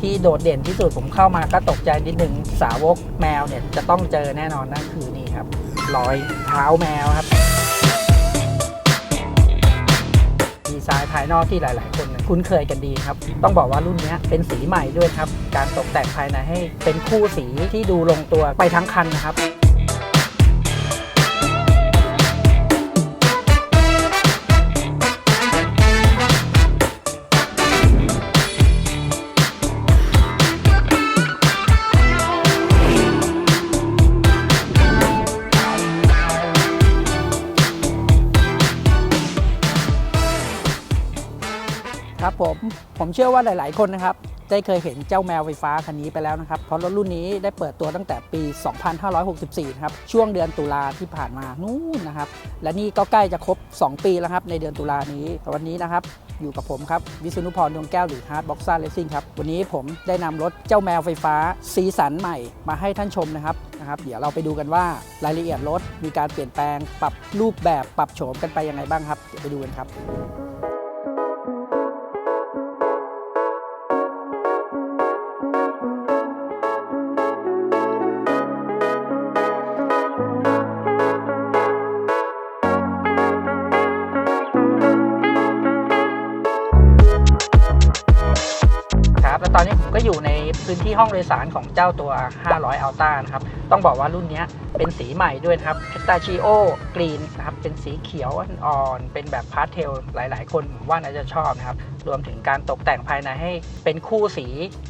ที่โดดเด่นที่สุดผมเข้ามาก็ตกใจนิดนึงสาวกแมวเนี่ยจะต้องเจอแน่นอนนั่นคือนี่ครับรอยเท้าแมวครับดีไซน์ภายนอกที่หลาย ๆ คนคุ้นเคยกันดีครับ ต้องบอกว่ารุ่นนี้เป็นสีใหม่ด้วยครับ การตกแต่งภายในให้เป็นคู่สีที่ดูลงตัวไปทั้งคันนะครับ ครับผมผมเชื่อว่าหลาย ๆ คนนะครับ ได้เคยเห็นเจ้าแมวไฟฟ้าคันนี้ไปแล้วนะครับ เพราะรถรุ่นนี้ได้เปิดตัวตั้งแต่ปี 2564 นะครับ ช่วงเดือนตุลาที่ผ่านมานู่นนะครับ และนี่ก็ใกล้จะครบ 2 ปีแล้วครับ ในเดือนตุลานี้แต่วันนี้นะครับ อยู่กับผมครับ วิษณุพรดวงแก้วหรือ Hard Boxer Racing ครับ วันนี้ผมได้นำรถเจ้าแมวไฟฟ้าสีสันใหม่มาให้ท่านชมนะครับนะครับ เดี๋ยวเราไปดูกันว่ารายละเอียดรถมีการเปลี่ยนแปลง ปรับรูปแบบปรับโฉมกันไปยังไงบ้างครับเดี๋ยวไปดูกันครับ พื้นที่ห้องโดยสารของเจ้าตัว 500 Ultra นะครับ ต้องบอกว่ารุ่นนี้เป็นสีใหม่ด้วยนะครับ Pistachio Green นะครับ เป็นสีเขียวอ่อน เป็นแบบพาสเทล หลาย ๆ คนว่าน่าจะชอบนะครับ รวมถึงการตกแต่งภายในให้เป็นคู่สี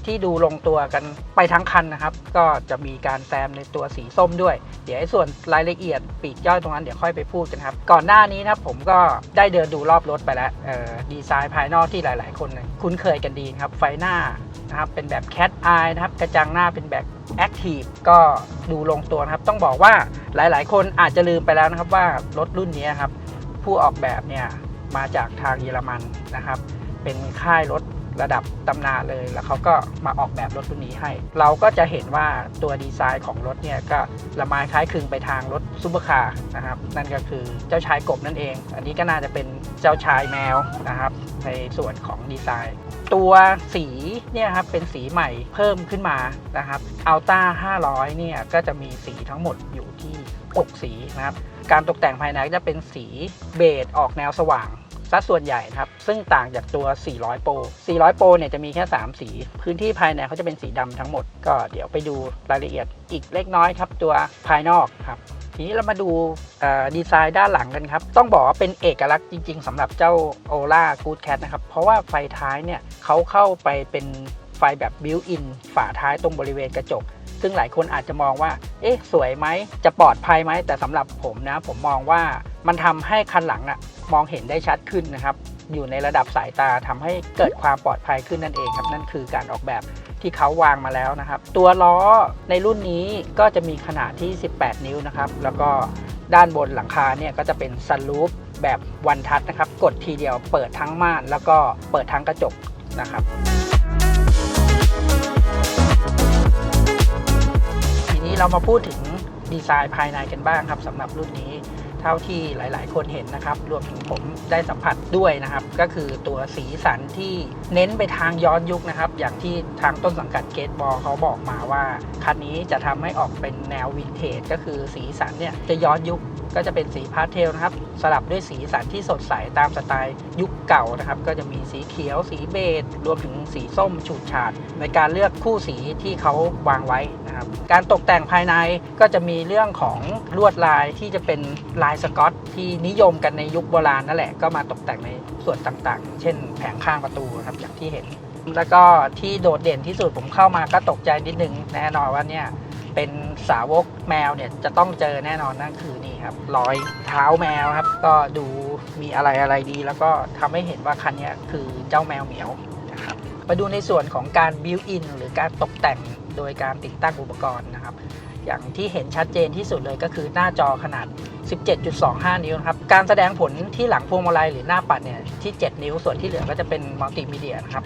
ที่ดูลงตัวกันไปทั้งคันนะครับ ก็จะมีการแซมในตัวสีส้มด้วย เดี๋ยวส่วนรายละเอียดปีกย่อยตรงนั้นเดี๋ยวค่อยไปพูดกันครับ ก่อนหน้านี้นะผมก็ได้เดินดูรอบรถไปแล้วดีไซน์ภายนอกที่หลาย ๆ คนคุ้นเคยกันดีครับ ไฟหน้า นะครับเป็นแบบ Cat Eye นะครับกระจังหน้าเป็นแบบ Active ก็ดูลงตัวนะครับ ต้องบอกว่าหลายๆ คนอาจจะลืมไปแล้วนะครับว่ารถรุ่นนี้ครับผู้ออกแบบเนี่ยมาจากทางเยอรมันนะครับ เป็นค่ายรถ ระดับตำนานเลย แล้วเขาก็มาออกแบบรถรุ่นนี้ให้ เราก็จะเห็นว่าตัวดีไซน์ของรถเนี่ยก็ละไมคล้ายคลึงไปทางรถซูเปอร์คาร์นะครับ นั่นก็คือเจ้าชายกบนั่นเอง อันนี้ก็น่าจะเป็นเจ้าชายแมวนะครับในส่วนของดีไซน์ตัวสีเนี่ยครับเป็นสีใหม่เพิ่มขึ้นมานะครับอัลต้า500 เนี่ยก็จะมีสีทั้งหมดอยู่ที่ 6 สีนะครับ การตกแต่งภายในก็จะเป็นสีเบจออกแนวสว่าง ซะส่วนใหญ่นะครับ ซึ่งต่างจากตัว 400 โปร 400 โปรเนี่ยจะมีแค่ 3 สี พื้นที่ภายในเขาจะเป็นสีดำทั้งหมด ก็เดี๋ยวไปดูรายละเอียดอีกเล็กน้อยครับ ตัวภายนอกครับ ทีนี้เรามาดูดีไซน์ด้านหลังกันครับ ต้องบอกว่าเป็นเอกลักษณ์จริง ๆสำหรับเจ้า Ola Good Cat นะครับ เพราะว่าไฟท้ายเนี่ยเขาเข้าไปเป็นไฟแบบบิวอินฝาท้ายตรงบริเวณกระจก ซึ่งหลายคนอาจจะมองว่า เอ๊ะ สวยไหม จะปลอดภัยไหม แต่สำหรับผมนะ ผมมองว่ามันทำให้คันหลังอะมองเห็นได้ชัดขึ้นนะครับ อยู่ในระดับสายตาทำให้เกิดความปลอดภัยขึ้นนั่นเองครับ นั่นคือการออกแบบที่เขาวางมาแล้วนะครับ ตัวล้อในรุ่นนี้ก็จะมีขนาดที่ 18 นิ้วนะครับ แล้วก็ด้านบนหลังคาเนี่ยก็จะเป็นซันรูฟแบบวันทัชนะครับ กดทีเดียวเปิดทั้งม่านแล้วก็เปิดทั้งกระจกนะครับ เรามาพูดถึงดีไซน์ภายในกันบ้างครับสำหรับรุ่นนี้เท่าที่หลาย ๆ คนเห็นนะครับ รวมถึงผมได้สัมผัสด้วยนะครับ ก็คือตัวสีสันที่เน้นไปทางย้อนยุคนะครับ อย่างที่ทางต้นสังกัดเกตบอลเขาบอกมาว่า คันนี้จะทำให้ออกเป็นแนววินเทจก็คือสีสันเนี่ยจะย้อนยุค ก็จะเป็นสีพาสเทลนะครับ สลับด้วยสีสันที่สดใสตามสไตล์ยุคเก่านะครับ ก็จะมีสีเขียว สีเบจรวมถึงสีส้มฉูดฉาดในการเลือกคู่สีที่เขาวางไว้นะครับ การตกแต่งภายในก็จะมีเรื่องของลวดลายที่จะเป็นลายสกอต ที่นิยมกันในยุคโบราณนั่นแหละก็มาตกแต่งในส่วนต่างๆ เช่น แผงข้างประตูนะครับอย่างที่เห็น แล้วก็ที่โดดเด่นที่สุดผมเข้ามาก็ตกใจนิดนึงแน่นอนว่าเนี่ย เป็นสาวกแมวเนี่ยจะต้องเจอแน่นอนนั่นคือนี่ครับรอยเท้าแมวครับ ก็ดูมีอะไรอะไรดี แล้วก็ทำให้เห็นว่าคันนี้คือเจ้าแมวเหมียวนะครับมาดูในส่วนของการบิวอินหรือการตกแต่งโดยการติดตั้งอุปกรณ์นะครับ อย่างที่เห็นชัดเจนที่สุดเลยก็คือหน้าจอขนาด 17.25 นิ้วนะครับ การแสดงผลที่หลังพวงมาลัยหรือหน้าปัดเนี่ยที่ 7 นิ้ว ส่วนที่เหลือก็จะเป็นมัลติมีเดียนะครับ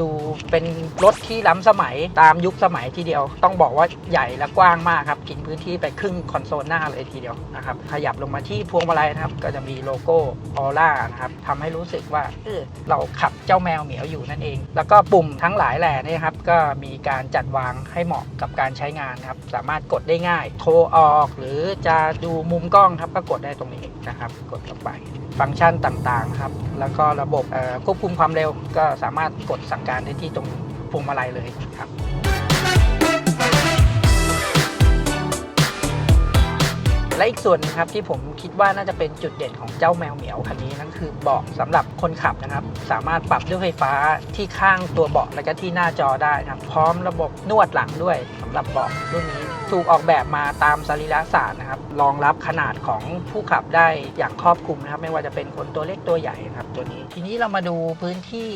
ดูเป็นรถที่ล้ำสมัยตามยุคสมัยทีเดียว ต้องบอกว่าใหญ่และกว้างมากครับ กินพื้นที่ไปครึ่งคอนโซลหน้าเลยทีเดียวนะครับ ขยับลงมาที่พวงมาลัยนะครับ ก็จะมีโลโก้ออร่านะครับทำให้รู้สึกว่าเออเราขับเจ้าแมวเหมียวอยู่นั่นเอง แล้วก็ปุ่มทั้งหลายแหล่นี่ครับก็มีการจัดวางให้เหมาะกับการใช้งานครับ สามารถกดได้ง่าย โทรออก หรือจะดูมุมกล้องครับก็กดได้ตรงนี้นะครับ กดเข้าไป ฟังก์ชันต่างๆครับ แล้วก็ระบบควบคุมความเร็วก็สามารถกดสั่งการได้ที่ตรงพวงมาลัยเลยครับและอีกส่วนนึงครับที่ผมคิดว่าน่าจะเป็นจุดเด่นของเจ้าแมวเหมียวคันนี้นั่นคือเบาะสำหรับคนขับนะครับ สามารถปรับด้วยไฟฟ้าที่ข้างตัวเบาะและก็ที่หน้าจอได้ครับ พร้อมระบบนวดหลังด้วยสำหรับเบาะรุ่นนี้ ถูกออกแบบมาตามสรีระศาสตร์นะครับรองรับขนาดของผู้ขับได้อย่างครอบคลุมนะครับ ไม่ว่าจะเป็นคนตัวเล็กตัวใหญ่นะครับตัวนี้ ทีนี้เรามาดูพื้นที่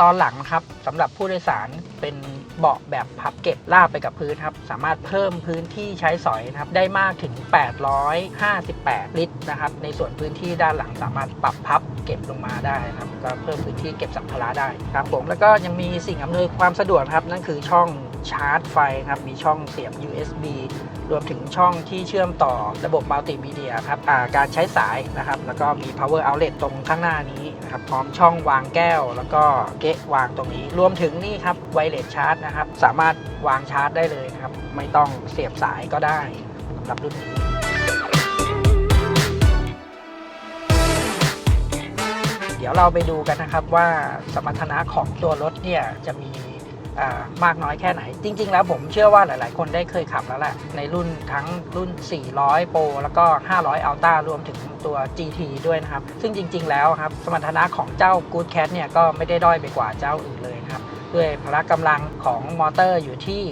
ตอนหลังครับสำหรับผู้โดยสารเป็นเบาะแบบพับเก็บลาบไปกับพื้นครับสามารถเพิ่มพื้นที่ใช้สอยนะครับได้มากถึง 858 ลิตรนะครับในส่วนพื้นที่ด้านหลังสามารถปรับพับเก็บลงมาได้นะครับก็เพิ่มพื้นที่เก็บสัมภาระได้ครับผมแล้วก็ยังมีสิ่งอำนวยความสะดวกครับนั่นคือช่อง ชาร์จไฟครับ มีช่องเสียบ USB รวมถึงช่องที่เชื่อมต่อระบบมัลติมีเดียครับาการใช้สายนะครับ แล้วก็มี power outlet ตรงข้างหน้านี้นะครับ พร้อมช่องวางแก้ว แล้วก็เกะวางตรงนี้ รวมถึงนี่ครับไวเลสชาร์จนะครับ สามารถวางชาร์จได้เลยนะครับ ไม่ต้องเสียบสายก็ได้สำหรับรุ่นนี้เดี๋ยวเราไปดูกันนะครับว่าสมรรถนะของตัวรถเนี่ยจะมี มากน้อยแค่ไหน จริง ๆ แล้วผมเชื่อว่าหลาย ๆ คนได้เคยขับแล้วแหละในรุ่นทั้งรุ่น 400 Pro แล้วก็ 500 Ultra รวมถึงตัว GT ด้วยนะครับ ซึ่งจริง ๆ แล้วครับ สมรรถนะของเจ้า Good Cat เนี่ยก็ไม่ได้ด้อยไปกว่าเจ้าอื่นเลยนะครับด้วยพละกำลังของมอเตอร์อยู่ที่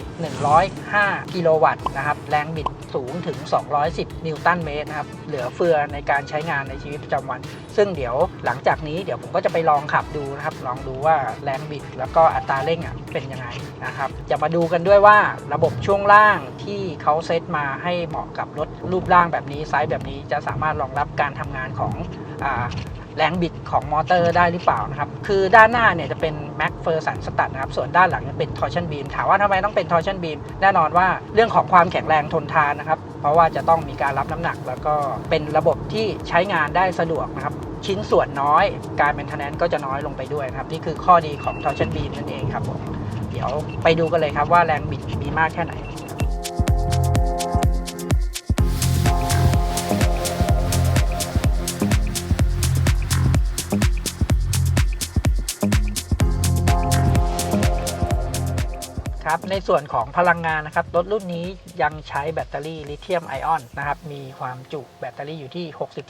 105 กิโลวัตต์นะครับ แรงบิด สูงถึง 210 นิวตันเมตรนะครับ เหลือเฟือในการใช้งานในชีวิตประจำวัน ซึ่งเดี๋ยวหลังจากนี้เดี๋ยวผมก็จะไปลองขับดูนะครับ ลองดูว่าแรงบิดแล้วก็อัตราเร่งอะเป็นยังไงนะครับ จะมาดูกันด้วยว่าระบบช่วงล่างที่เขาเซตมาให้เหมาะกับรถรูปร่างแบบนี้ไซส์แบบนี้จะสามารถรองรับการทำงานของอ่า แรงบิดของมอเตอร์ได้หรือเปล่านะครับ คือด้านหน้าเนี่ยจะเป็น Mac f e r s o n สตัดนะครับ ส่วนด้านหลังจะเป็น Torsion Beam ถามว่าทำไมต้องเป็น Torsion Beam แน่นอนว่าเรื่องของความแข็งแรงทนทานนะครับ เพราะว่าจะต้องมีการรับน้ำหนัก แล้วก็เป็นระบบที่ใช้งานได้สะดวกนะครับ ชิ้นส่วนน้อย การเป็นทนนก็จะน้อยลงไปด้วยนะครับ นี่คือข้อดีของ Torsion Beam นั่นเองครับผม เดี๋ยวไปดูกันเลยครับว่าแรงบิดมีมากแค่ไหน ครับในส่วนของพลังงานนะครับรถรุ่นนี้ยังใช้แบตเตอรี่ลิเธียมไอออนนะครับมีความจุแบตเตอรี่อยู่ที่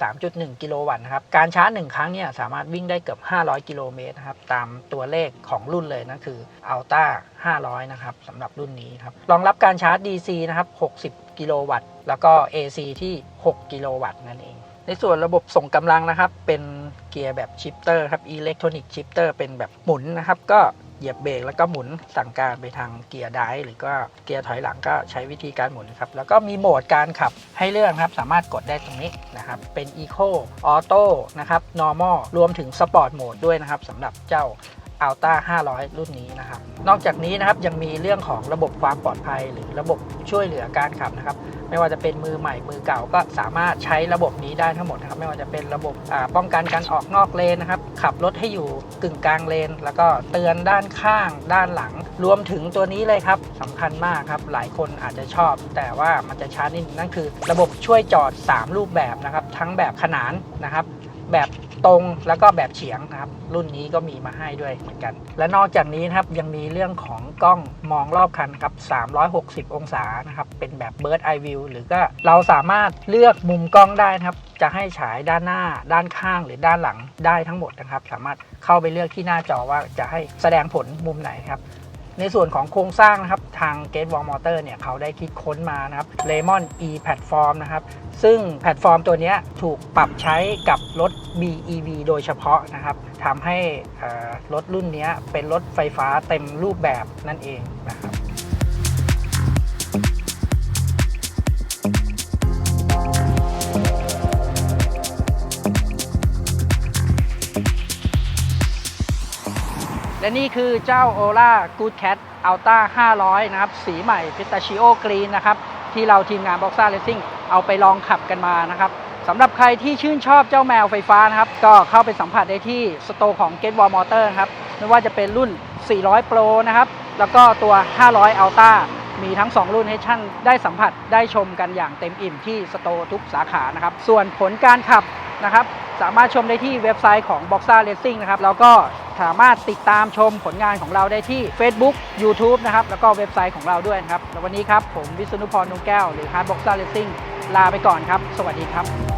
63.1 กิโลวัตต์นะครับการชาร์จ 1 ครั้งเนี่ยสามารถวิ่งได้เกือบ 500 กิโลเมตรนะครับตามตัวเลขของรุ่นเลยนะคือ Alta 500 นะครับสำหรับรุ่นนี้ครับรองรับการชาร์จ DC นะครับ 60 กิโลวัตต์ แล้วก็ AC ที่ 6 กิโลวัตต์นั่นเอง ในส่วนระบบส่งกำลังนะครับเป็นเกียร์แบบชิปเตอร์ครับอิเล็กทรอนิกชิปเตอร์เป็นแบบหมุนนะครับก็ เหยียบเบรกแล้วก็หมุนสั่งการไปทางเกียร์ไดร์หรือก็เกียร์ถอยหลังก็ใช้วิธีการหมุนครับ แล้วก็มีโหมดการขับให้เลือกครับ สามารถกดได้ตรงนี้นะครับ เป็น Eco Auto นะครับ Normal รวมถึง Sport Mode ด้วยนะครับสำหรับเจ้า Alta 500 รุ่นนี้นะครับ นอกจากนี้นะครับยังมีเรื่องของระบบความปลอดภัย หรือระบบช่วยเหลือการขับนะครับ ไม่ว่าจะเป็นมือใหม่มือเก่าก็สามารถใช้ระบบนี้ได้ทั้งหมดนะครับ ไม่ว่าจะเป็นระบบป้องกันการออกนอกเลนนะครับ ขับรถให้อยู่กึ่งกลางเลน แล้วก็เตือนด้านข้างด้านหลัง รวมถึงตัวนี้เลยครับสำคัญมากครับ หลายคนอาจจะชอบ แต่ว่ามันจะช้านิดนั่นคือ ระบบช่วยจอด 3 รูปแบบนะครับ ทั้งแบบขนานนะครับ แบบตรงแล้วก็แบบเฉียงนะครับ รุ่นนี้ก็มีมาให้ด้วยเหมือนกัน และนอกจากนี้นะครับยังมีเรื่องของกล้องมองรอบคันครับ 360 องศานะครับ เป็นแบบ Bird Eye View หรือก็เราสามารถเลือกมุมกล้องได้นะครับ จะให้ฉายด้านหน้า ด้านข้างหรือด้านหลังได้ทั้งหมดนะครับ สามารถเข้าไปเลือกที่หน้าจอว่าจะให้แสดงผลมุมไหนครับ ในส่วนของโครงสร้างนะครับ ทางเกตวอลมอเตอร์เนี่ย เขาได้คิดค้นมานะครับเลมอน E Platform นะครับ ซึ่งแพลตฟอร์มตัวนี้ถูกปรับใช้กับรถ BEV โดยเฉพาะนะครับทำให้รถรุ่นนี้เป็นรถไฟฟ้าเต็มรูปแบบนั่นเองนะครับ และนี่คือเจ้า Ola Good Cat Ultra 500 นะครับ สีใหม่ Pistachio Green นะครับ ที่เราทีมงาน Boxa Racing เอาไปลองขับกันมานะครับสำหรับใครที่ชื่นชอบเจ้าแมวไฟฟ้านะครับ ก็เข้าไปสัมผัสได้ที่สโตร์ของ Get Wall Motor นะครับ ไม่ว่าจะเป็นรุ่น 400 Pro นะครับ แล้วก็ตัว 500 Ultra มีทั้ง 2 รุ่นให้ท่านได้สัมผัสได้ชมกันอย่างเต็มอิ่มที่สโตร์ทุกสาขานะครับ ส่วนผลการขับ นะครับ สามารถชมได้ที่เว็บไซต์ของ Boxa Racing นะครับ แล้วก็สามารถติดตามชมผลงานของเราได้ที่ Facebook YouTube นะครับ แล้วก็เว็บไซต์ของเราด้วยนะครับ แล้ววันนี้ครับ ผมวิษณุพรนุ่งแก้ว หรือ Hard Boxa Racing ลาไปก่อนครับ สวัสดีครับ